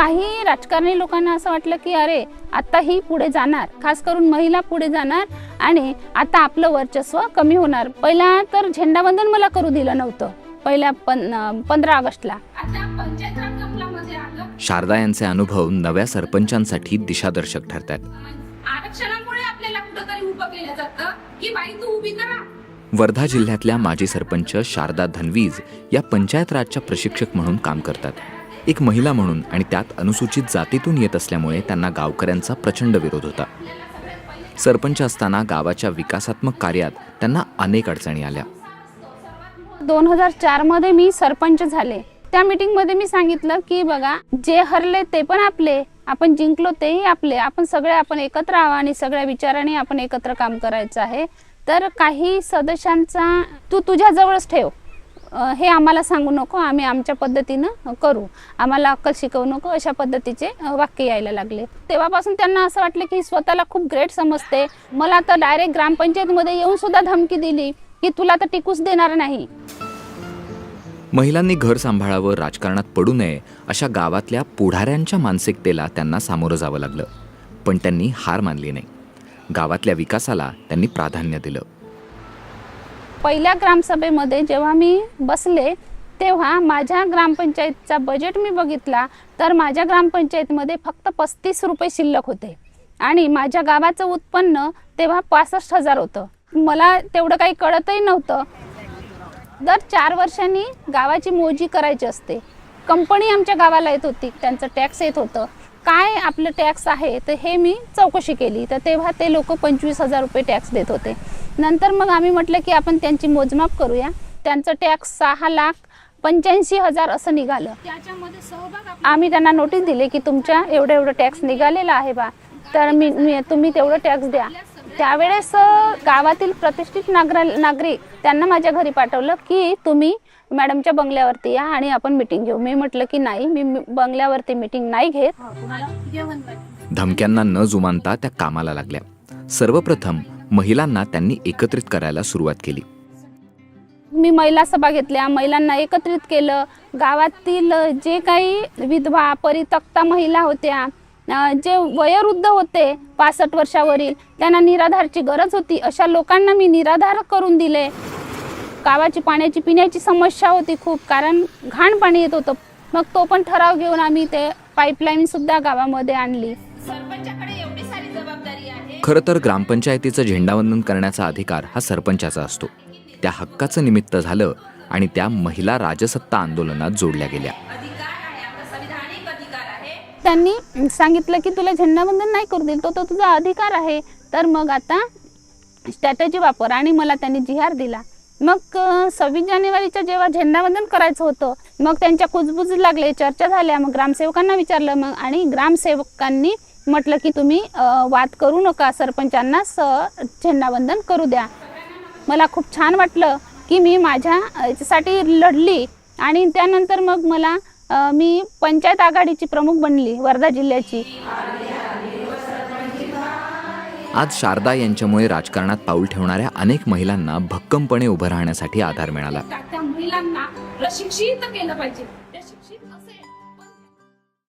काही राजकारणी लोकांना असं वाटलं की अरे आता ही पुढे जाणार. खास करून महिला पुढे जाणार आणि आता आपलं वर्चस्व कमी होणार. पहिला तर झेंडावंदन मला करू दिलं नव्हतं. पहिल्या पन पंधरा ऑगस्टला. आता पंचायत राज अंमलामध्ये आलं. शारदा यांचे अनुभव नव्या सरपंचांसाठी दिशादर्शक ठरतात. आरक्षणामुळे आपल्याला कुठंतरी उभं केलं जातं? की बाई तू उभी करा. वर्धा जिल्ह्यातल्या माजी सरपंच शारदा धनवीज या पंचायत राजच्या प्रशिक्षक म्हणून काम करतात. एक महिला म्हणून आणि त्यात अनुसूचित जातीतून येत असल्यामुळे त्यांना गावकऱ्यांचा प्रचंड विरोध होता. सरपंच असताना गावाच्या विकासात्मक कार्यात त्यांना अनेक अडचणी आल्या. दोन हजार चारमध्ये मी सरपंच झाले. त्या मीटिंगमध्ये मी सांगितलं की बघा जे हरले ते पण आपले. आपण जिंकलो तेही आपले. आपण सगळे आपण एकत्र आहो आणि सगळ्या विचाराने आपण एकत्र काम करायचं आहे. तर काही सदस्यांचा तू तुझ्या जवळच ठेव. हे आम्हाला सांगू नको आम्ही आमच्या पद्धतीनं करू. आम्हाला अक्कल शिकवू नको अशा पद्धतीचे वाक्य यायला लागले. तेव्हापासून त्यांना असं वाटलं की स्वतःला खूप ग्रेट समजते. मला तर डायरेक्ट ग्रामपंचायतमध्ये येऊन सुद्धा धमकी दिली की तुला तर टिकूच देणार नाही. महिलांनी घर सांभाळावं राजकारणात पडू नये अशा गावातल्या पुढाऱ्यांच्या मानसिकतेला त्यांना सामोरं जावं लागलं. पण त्यांनी हार मानली नाही. गावातल्या विकासाला त्यांनी प्राधान्य दिलं. पहिल्या ग्रामसभेमध्ये जेव्हा मी बसले तेव्हा माझ्या ग्रामपंचायतचा बजेट मी बघितला तर माझ्या ग्रामपंचायतमध्ये फक्त पस्तीस रुपये शिल्लक होते. आणि माझ्या गावाचं उत्पन्न तेव्हा पासष्ट हजार होतं. मला तेवढं काही कळतही नव्हतं. दर चार वर्षांनी गावाची मोजी करायची असते. कंपनी आमच्या गावाला येत होती त्यांचं टॅक्स येत होतं. काय आपलं टॅक्स आहे तर हे मी चौकशी केली. तर तेव्हा ते लोक पंचवीस हजार रुपये टॅक्स देत होते. नंतर मग आम्ही म्हटलं की आपण त्यांची मोजमाप करूया. त्यांचं टॅक्स सहा लाख पंच्याऐंशी हजार असं निघालं. त्याच्यामध्ये सहभाग आम्ही त्यांना नोटीस दिली की तुमच्या एवढं एवढं टॅक्स निघालेला आहे बा. तर मी तुम्ही तेवढं टॅक्स द्या. त्यावेळेस गावातील प्रतिष्ठित नागरा नागरिक त्यांना माझ्या घरी पाठवलं की तुम्ही मॅडमच्या बंगल्यावरती या आणि आपण मिटिंग घेऊ. मी म्हटलं की नाही मी मी बंगल्यावरती मिटिंग नाही घेत. धमक्यांना न जुमानता त्या कामाला लागल्या. सर्वप्रथम महिलांना त्यांनी एकत्रित करायला सुरुवात केली. मी महिला सभा घेतल्या. महिलांना एकत्रित केलं. गावातील जे काही विधवा परित्यक्ता महिला होत्या जे वयोवृद्ध होते पासष्ट वर्षावरील त्यांना निराधारची गरज होती. अशा लोकांना मी निराधार करून दिले. गावाची पाण्याची पिण्याची समस्या होती खूप कारण घाण पाणी येत होतं. मग तो पण ठराव घेऊन आम्ही ते पाईपलाईन सुद्धा गावामध्ये आणली. खरं तर ग्रामपंचायतीचं झेंडावंदन करण्याचा अधिकार हा सरपंचाचा असतो. त्या हक्काचं निमित्त झालं आणि त्या महिला राजसत्ता आंदोलनात जोडल्या गेल्या. त्यांनी सांगितलं की तुला झेंडावंदन नाही करू देईल तो तो तुझा अधिकार आहे. तर मग आता स्ट्रॅटेजी वापर आणि मला त्यांनी जिहार दिला. मग सव्वीस जानेवारीच्या जेव्हा झेंडावंदन करायचं होतं मग त्यांच्या कुजबुज लागले चर्चा झाल्या मग ग्रामसेवकांना विचारलं मग आणि ग्रामसेवकांनी म्हटलं की तुम्ही वाद करू नका सरपंचांना स झेंडावंदन करू द्या. मला खूप छान वाटलं की मी माझ्या याच्यासाठी लढली आणि त्यानंतर मग मला मी पंचायत आघाडीची प्रमुख बनली वर्धा जिल्ह्याची. आज शारदा यांच्यामुळे राजकारणात पाऊल ठेवणाऱ्या अनेक महिलांना भक्कमपणे उभं राहण्यासाठी आधार मिळाला. त्या महिलांना प्रशिक्षित केलं पाहिजे.